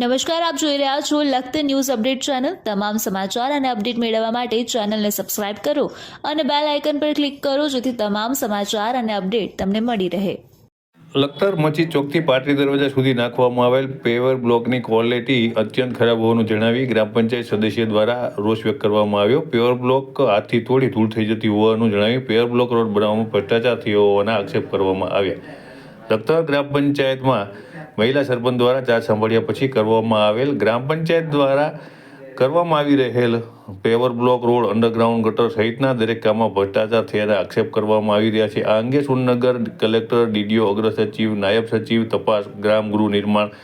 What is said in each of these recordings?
નમસ્કાર, આપ જોઈ રહ્યા છો લખત ન્યૂઝ અપડેટ ચેનલ. તમામ સમાચાર અને અપડેટ મેળવવા માટે ચેનલને સબસ્ક્રાઇબ કરો અને બેલ આઇકન પર ક્લિક કરો જેથી તમામ સમાચાર અને અપડેટ તમને મળી રહે. લખતર મચી ચોકથી પાટરી દરવાજા સુધી નાખવામાં આવેલ પેવર બ્લોકની ક્વોલિટી અત્યંત ખરાબ હોવાનું જણાવી ગ્રામ પંચાયત સદસ્ય દ્વારા રોષ વ્યક્ત કરવામાં આવ્યો. પેવર બ્લોક હાથથી થોડી ધૂળ થઈ જતી હોવાનું જણાવી પેવર બ્લોક રોડ બનાવવામાં ભ્રષ્ટાચાર થયો હોવાના આક્ષેપ કરવામાં આવ્યા. લખતર ગ્રામ પંચાયતમાં મહિલા સરપંચ દ્વારા ચાર્જ સંભાળ્યા પછી કરવામાં આવેલ ગ્રામ પંચાયત દ્વારા કરવામાં આવી રહેલ પેવર બ્લોક રોડ અંડરગ્રાઉન્ડ ગટર સહિતના દરેક કામમાં ભ્રષ્ટાચાર થયાના આક્ષેપ કરવામાં આવી રહ્યા છે. આ અંગે સુરનગર કલેક્ટર, ડીડીઓ, અગ્ર સચિવ, નાયબ સચિવ, તપાસ, ગ્રામ ગૃહ નિર્માણ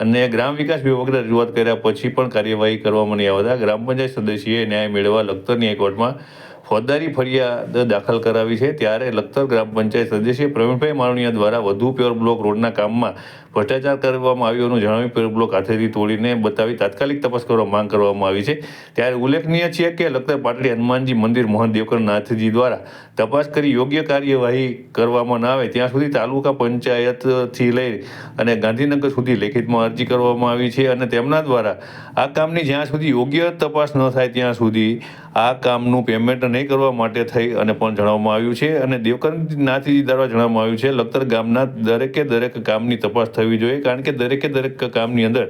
અને ગ્રામ વિકાસ વિભાગને રજૂઆત કર્યા પછી પણ કાર્યવાહી કરવામાં નહીં આવતા ગ્રામ પંચાયત સદસ્યએ ન્યાય મેળવવા લખતરની હાઈકોર્ટમાં ફોજદારી ફરિયાદ દાખલ કરાવી છે ત્યારે લખતર ગ્રામ પંચાયત સદસ્ય પ્રવીણભાઈ મારણીયા દ્વારા વધુ પ્યોર બ્લોક રોડના કામમાં ભ્રષ્ટાચાર કરવામાં આવ્યો હોવાનું જણાવી પ્યોર બ્લોક હાથેથી તોડીને બતાવી તાત્કાલિક તપાસ કરવા માંગ કરવામાં આવી છે. ત્યારે ઉલ્લેખનીય છે કે લખતર પાટડી હનુમાનજી મંદિર મોહન દેવકરનાથજી દ્વારા તપાસ કરી યોગ્ય કાર્યવાહી કરવામાં ના આવે ત્યાં સુધી તાલુકા પંચાયતથી લઈ અને ગાંધીનગર સુધી લેખિતમાં અરજી કરવામાં આવી છે અને તેમના દ્વારા આ કામની જ્યાં સુધી યોગ્ય તપાસ ન થાય ત્યાં સુધી આ કામનું પેમેન્ટ નહીં કરવા માટે થઈ અને પણ જણાવવામાં આવ્યું છે. અને દેવકરનાથજી દ્વારા જણાવવામાં આવ્યું છે, લખતર ગામના દરેકે દરેક કામની તપાસ થવી જોઈએ, કારણ કે દરેકે દરેક કામની અંદર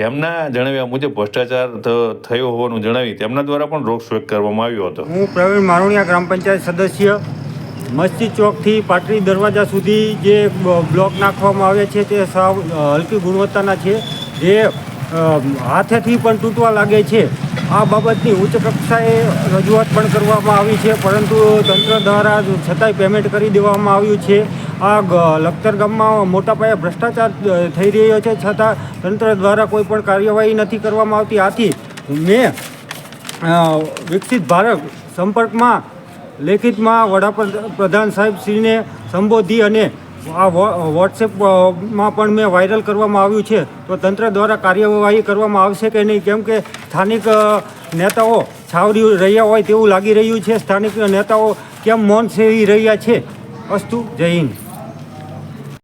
તેમના જણાવ્યા મુજબ ભ્રષ્ટાચાર થયો હોવાનું જણાવી તેમના દ્વારા પણ રોગ વ્યક્ત કરવામાં આવ્યો હતો. હું પ્રવીણ મારુણિયા ગ્રામ પંચાયત સદસ્ય. મસ્જિદ ચોકથી પાટરી દરવાજા સુધી જે બ્લોક નાખવામાં આવે છે તે સાવ હલકી ગુણવત્તાના છે. જે હાથેથી પણ તૂટવા લાગે છે. આ બાબતની ઉચ્ચ કક્ષાએ રજૂઆત પણ કરવામાં આવી છે, પરંતુ તંત્ર દ્વારા છતાંય પેમેન્ટ કરી દેવામાં આવ્યું છે. આ લખતર ગામમાં મોટા પાયે ભ્રષ્ટાચાર થઈ રહ્યો છે, છતાં તંત્ર દ્વારા કોઈ પણ કાર્યવાહી નથી કરવામાં આવતી. આથી મેં વિકસિત ભારત સંપર્કમાં લેખિતમાં વડાપ્રધાન સાહેબ શ્રીને સંબોધી અને આ વોટ્સએપમાં પણ મેં વાયરલ કરવામાં આવ્યું છે. તો તંત્ર દ્વારા કાર્યવાહી કરવામાં આવશે કે નહીં? કેમ કે સ્થાનિક નેતાઓ છાવરી રહ્યા હોય તેવું લાગી રહ્યું છે. સ્થાનિક નેતાઓ કેમ મૌન સેવી રહ્યા છે? અસ્તુ, જય હિન્દ.